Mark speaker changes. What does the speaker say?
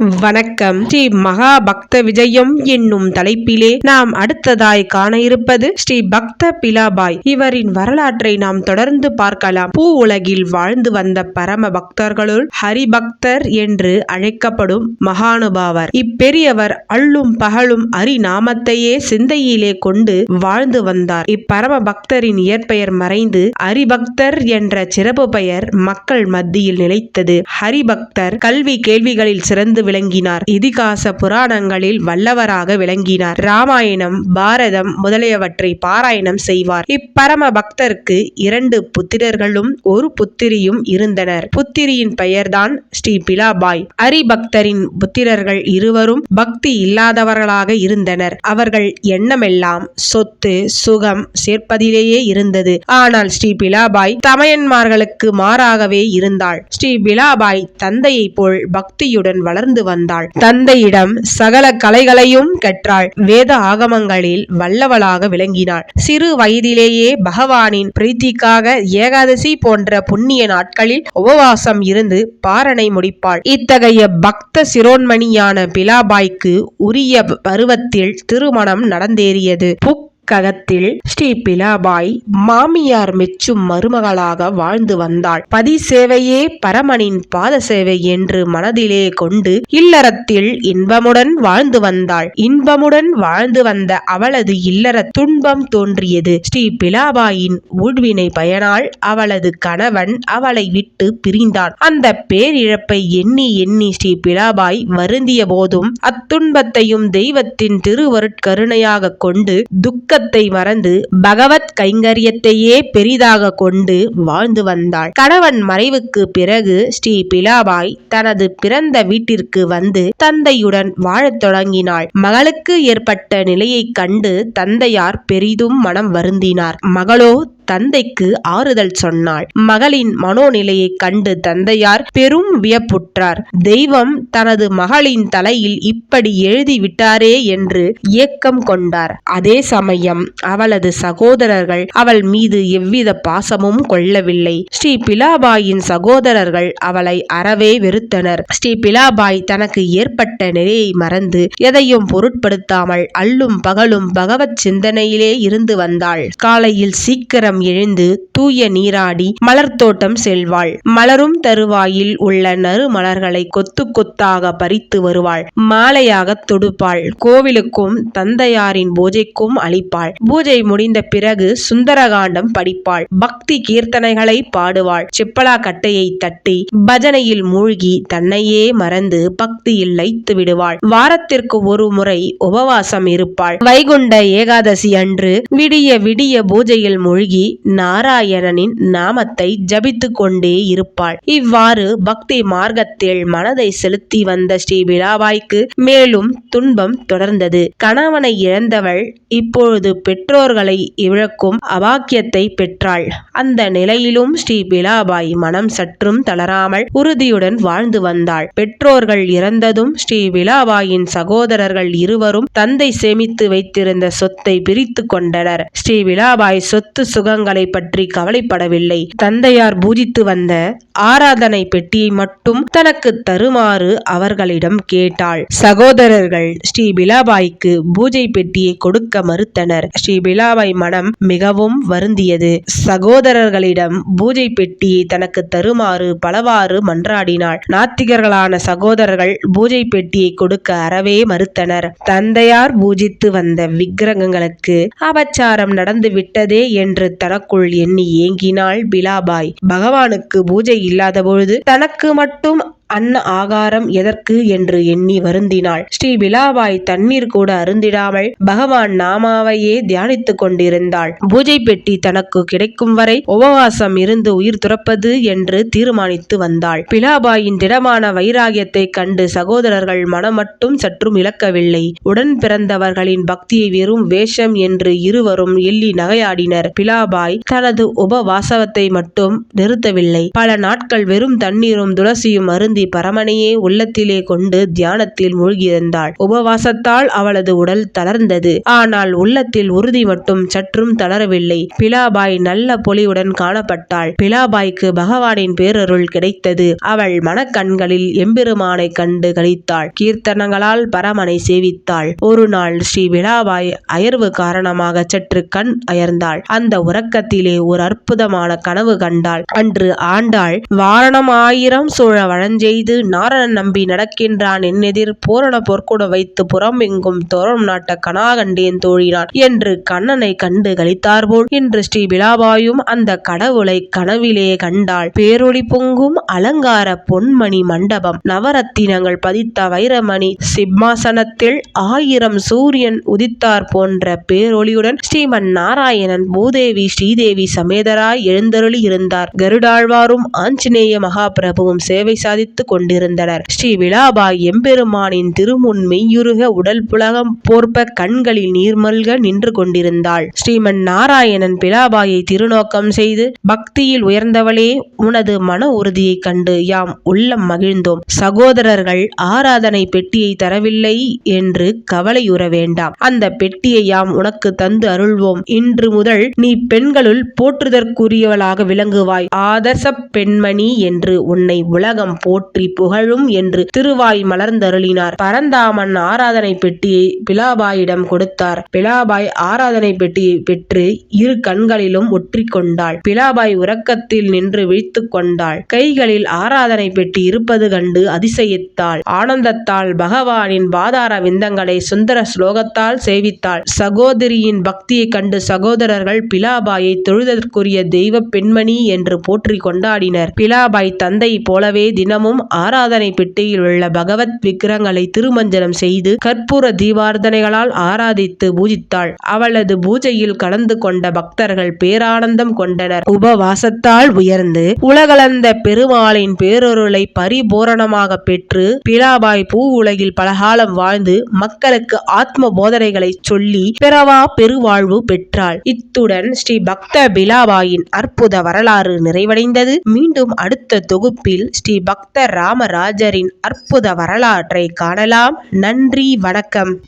Speaker 1: வணக்கம். ஸ்ரீ மகா பக்த விஜயம் என்னும் தலைப்பிலே நாம் அடுத்ததாய் காண இருப்பது ஸ்ரீ பக்த பிலாபாய். இவரின் வரலாற்றை நாம் தொடர்ந்து பார்க்கலாம். பூ உலகில் வாழ்ந்து வந்த பரம பக்தர்களுள் ஹரிபக்தர் என்று அழைக்கப்படும் மகானுபாவர். இப்பெரியவர் அள்ளும் பகலும் அரிநாமத்தையே சிந்தையிலே கொண்டு வாழ்ந்து வந்தார். இப்பரம பக்தரின் இயற்பெயர் மறைந்து ஹரிபக்தர் என்ற சிறப்பு பெயர் மக்கள் மத்தியில் நிலைத்தது. ஹரிபக்தர் கல்வி கேள்விகளில் சிறந்து விளங்கினார். இதிகாச புராணங்களில் வல்லவராக விளங்கினார். ராமாயணம் பாரதம் முதலியவற்றை பாராயணம் செய்வார். இப்பரம பக்தருக்கு இரண்டு புத்திரர்களும் ஒரு புத்திரியும் இருந்தனர். புத்திரியின் பெயர்தான் ஸ்ரீ பிலாபாய். ஹரிபக்தரின் புத்திரர்கள் இருவரும் பக்தி இல்லாதவர்களாக இருந்தனர். அவர்கள் எண்ணமெல்லாம் சொத்து சுகம் சேர்ப்பதிலேயே இருந்தது. ஆனால் ஸ்ரீ பிலாபாய் தமையன்மார்களுக்கு மாறாகவே இருந்தாள். ஸ்ரீ பிலாபாய் தந்தையைப் போல் பக்தியுடன் வளர்ந்து வந்தாள். தந்தையிடம் சகல கலைகளையும் கற்றாள். வேத ஆகமங்களில் வல்லவளாக விளங்கினாள். சிறு வயதிலேயே பகவானின் பிரீத்திக்காக ஏகாதசி போன்ற புண்ணிய நாட்களில் உபவாசம் இருந்து பாரணை முடிப்பாள். இத்தகைய பக்த சிரோன்மணியான பிலாபாய்க்கு உரிய பருவத்தில் திருமணம் நடந்தேறியது. புக் ககத்தில் ஸ்ரீ பிலாபாய் மாமியார் மெச்சும் மருமகளாக வாழ்ந்து வந்தாள். பதி சேவையே பரமனின் பாத சேவை என்று மனதிலே கொண்டு இல்லறத்தில் இன்பமுடன் வாழ்ந்து வந்தாள். இன்பமுடன் வாழ்ந்து வந்த அவளது இல்லற துன்பம் தோன்றியது. ஸ்ரீ பிலாபாயின் ஊழ்வினை பயனால் அவளது கணவன் அவளை விட்டு பிரிந்தான். அந்த பேரிழப்பை எண்ணி எண்ணி ஸ்ரீ பிலாபாய் வருந்திய போதும் அத்துன்பத்தையும் தெய்வத்தின் திருவருட்கருணையாக கொண்டு துக்க ஒழுக்கத்தை மறந்து பகவத் கைங்கரியத்தையே பெரிதாக கொண்டு வாழ்ந்து வந்தாள். கணவன் மறைவுக்கு பிறகு ஸ்ரீ பிலாபாய் தனது பிறந்த வீட்டிற்கு வந்து தந்தையுடன் வாழத் தொடங்கினாள். மகளுக்கு ஏற்பட்ட நிலையைக் கண்டு தந்தையார் பெரிதும் மனம் வருந்தினார். மகளோ தந்தைக்கு ஆறுதல் சொன்னாள். மகளின் மனோநிலையைக் கண்டு தந்தையார் பெரும் வியப்புற்றார். தெய்வம் தனது மகளின் தலையில் இப்படி எழுதிவிட்டாரே என்று ஏக்கம் கொண்டார். அதே சமயம் அவளது சகோதரர்கள் அவள் மீது எவ்வித பாசமும் கொள்ளவில்லை. ஸ்ரீ பிலாபாயின் சகோதரர்கள் அவளை அறவே வெறுத்தனர். ஸ்ரீ பிலாபாய் தனக்கு ஏற்பட்ட நிலையை மறந்து எதையும் பொருட்படுத்தாமல் அல்லும் பகலும் பகவத் சிந்தனையிலே இருந்து வந்தாள். காலையில் சீக்கிரம் நேரம் எழுந்து தூய நீராடி மலர் தோட்டம் செல்வாள். மலரும் தருவாயில் உள்ள நறு மலர்களை கொத்து கொத்தாக பறித்து வருவாள். மாலையாக தொடுப்பாள். கோவிலுக்கும் தந்தையாரின் பூஜைக்கும் அளிப்பாள். பூஜை முடிந்த பிறகு சுந்தரகாண்டம் படிப்பாள். பக்தி கீர்த்தனைகளை பாடுவாள். செப்பலா கட்டையை தட்டி பஜனையில் மூழ்கி தன்னையே மறந்து பக்தியில் லைத்து விடுவாள். வாரத்திற்கு ஒரு முறை உபவாசம் இருப்பாள். வைகுண்ட ஏகாதசி அன்று விடிய விடிய பூஜையில் மூழ்கி நாராயணனின் நாமத்தை ஜபித்து கொண்டே இருப்பாள். இவ்வாறு பக்தி மார்க்கத்தில் மனதை செலுத்தி வந்த ஸ்ரீ விழாவாய்க்கு மேலும் துன்பம் தொடர்ந்தது. கணவனை இழந்தவள் இப்பொழுது பெற்றோர்களை இழக்கும் அபாக்கியத்தை பெற்றாள். அந்த நிலையிலும் ஸ்ரீ விழாபாய் மனம் சற்றும் தளராமல் உறுதியுடன் வாழ்ந்து வந்தாள். பெற்றோர்கள் இறந்ததும் ஸ்ரீ விழாபாயின் சகோதரர்கள் இருவரும் தந்தை சேமித்து வைத்திருந்த சொத்தை பிரித்து கொண்டனர். ஸ்ரீ விழாபாய் சொத்து சுக சுகங்களை பற்றி கவலைப்படவில்லை. தந்தையார் பூஜித்து வந்த ஆராதனை பெட்டியை மட்டும் தனக்கு தருமாறு அவர்களிடம் கேட்டாள். சகோதரர்கள் ஸ்ரீ பிலாபாய்க்கு பூஜை பெட்டியை கொடுக்க மறுத்தனர். ஸ்ரீ பிலாபாய் மனம் மிகவும் வருந்தியது. சகோதரர்களிடம் பூஜை பெட்டியை தனக்கு தருமாறு பலவாறு மன்றாடினாள். நாத்திகர்களான சகோதரர்கள் பூஜை பெட்டியை கொடுக்க அறவே மறுத்தனர். தந்தையார் பூஜித்து வந்த விக்கிரகங்களுக்கு அபச்சாரம் நடந்து விட்டதே என்று தனக்குள் எண்ணி ஏங்கினாள் பிலாபாய். பகவானுக்கு பூஜை இல்லாத பொழுது தனக்கு மட்டும் அன்ன ஆகாரம் எதற்கு என்று எண்ணி வருந்தினாள். ஸ்ரீ பிலாபாய் தண்ணீர் கூட அருந்திடாமல் பகவான் நாமாவையே தியானித்துக் கொண்டிருந்தாள். பூஜை பெட்டி தனக்கு கிடைக்கும் வரை உபவாசம் இருந்து உயிர் துறப்பது என்று தீர்மானித்து வந்தாள். பிலாபாயின் திடமான வைராகியத்தை கண்டு சகோதரர்கள் மனம் மட்டும் சற்றும் இழக்கவில்லை உடன் பிறந்தவர்களின் பக்தியை வெறும் வேஷம் என்று இருவரும் எள்ளி நகையாடினர். பிலாபாய் தனது உபவாசவத்தை மட்டும் நிறுத்தவில்லை. பல நாட்கள் வெறும் தண்ணீரும் துளசியும் அருந்து வருந்தி பரமனையே உள்ளத்திலே கொண்டு தியானத்தில் மூழ்கியிருந்தாள். உபவாசத்தால் அவளது உடல் தளர்ந்தது. ஆனால் உள்ளத்தில் உறுதி மட்டும் சற்றும் தளரவில்லை. பிலாபாய் நல்ல பொலிவுடன் காணப்பட்டாள். பிலாபாய்க்கு பகவானின் பேரருள் கிடைத்தது. அவள் மனக்கண்களில் எம்பெருமானை கண்டு கழித்தாள் கீர்த்தனங்களால் பரமனை சேவித்தாள். ஒரு நாள் ஸ்ரீ பிலாபாய் அயர்வு காரணமாக சற்று கண் அயர்ந்தாள். அந்த உறக்கத்திலே ஒரு அற்புதமான கனவு கண்டாள். அன்று ஆண்டாள். வாரணம் ஆயிரம் சூழ செய்து நாரணன் நம்பி நடக்கின்றான். என்னெதிர் பூரண போர்க்குட வைத்து புறம் எங்கும் தோரம் நாட்ட கனா கண்டேன் தோழினான் என்று கண்ணனை கண்டு கழித்தார்போல் இன்று ஸ்ரீ விழாபாயும் அந்த கடவுளை கனவிலே கண்டாள். பேரொளி பொங்கும் அலங்கார பொன்மணி மண்டபம். நவரத்தினங்கள் பதித்த வைரமணி சிம்மாசனத்தில் ஆயிரம் சூரியன் உதித்தார் போன்ற பேரொளியுடன் ஸ்ரீமன் நாராயணன் பூதேவி ஸ்ரீதேவி சமேதராய் எழுந்தருளி இருந்தார். கருடாழ்வாரும் ஆஞ்சநேய மகாபிரபுவும் சேவை சாதித்து சாதித்துக் கொண்டிருந்தனர் ஸ்ரீ விழாபாய் எம்பெருமானின் திருமுன் மெய்யுருக உடல் புலகம் போர்ப்ப கண்களில் நீர்மல்க நின்று கொண்டிருந்தாள். ஸ்ரீமன் நாராயணன் பிலாபாயை திருநோக்கம் செய்து பக்தியில் உயர்ந்தவளே உனது மன உறுதியைக் கண்டு யாம் உள்ளம் மகிழ்ந்தோம். சகோதரர்கள் ஆராதனை பெட்டியை தரவில்லை என்று கவலையுற வேண்டாம். அந்த பெட்டியை யாம் உனக்கு தந்து அருள்வோம். இன்று முதல் நீ பெண்களுள் போற்றுதற்குரியவளாக விளங்குவாய். ஆதர்ச பெண்மணி என்று உன்னை உலகம் போற்று புகழும் என்று திருவாய் மலர்ந்தருளினார். பரந்தாமன் ஆராதனை பெட்டியை பிலாபாயிடம் கொடுத்தார். பிலாபாய் ஆராதனை பெட்டியை பெற்று இரு கண்களிலும் ஒற்றிக்கொண்டாள் பிலாபாய் உறக்கத்தில் நின்று விழித்து கொண்டாள். கைகளில் ஆராதனை பெட்டி இருப்பது கண்டு அதிசயித்தாள். ஆனந்தத்தால் பகவானின் பாதார விந்தங்களை சுந்தர ஸ்லோகத்தால் சேவித்தாள். சகோதரியின் பக்தியை கண்டு சகோதரர்கள் பிலாபாயை தொழுதற்குரிய தெய்வ பெண்மணி என்று போற்றி கொண்டாடினர். பிலாபாய் தந்தை போலவே தினமும் தினமும் ஆராதனை பெட்டியில் உள்ள பகவத் விக்கிரங்களை திருமஞ்சனம் செய்து கற்பூர தீபார்த்தனைகளால் ஆராதித்து பூஜித்தாள். அவளது பூஜையில் கலந்து கொண்ட பக்தர்கள் பேரானந்தம் கொண்டனர். உபவாசத்தால் உயர்ந்து உலகளந்த பெருமாளின் பேரொருளை பரிபூரணமாக பெற்று பிலாபாய் பூ உலகில் பலகாலம் வாழ்ந்து மக்களுக்கு ஆத்ம போதனைகளை சொல்லி பிறவா பெருவாழ்வு பெற்றாள். இத்துடன் ஸ்ரீ பக்த பிலாபாயின் அற்புத வரலாறு நிறைவடைந்தது. மீண்டும் அடுத்த தொகுப்பில் ஸ்ரீ பக்த ராமராஜரின் அற்புத வரலாற்றை காணலாம். நன்றி வணக்கம்.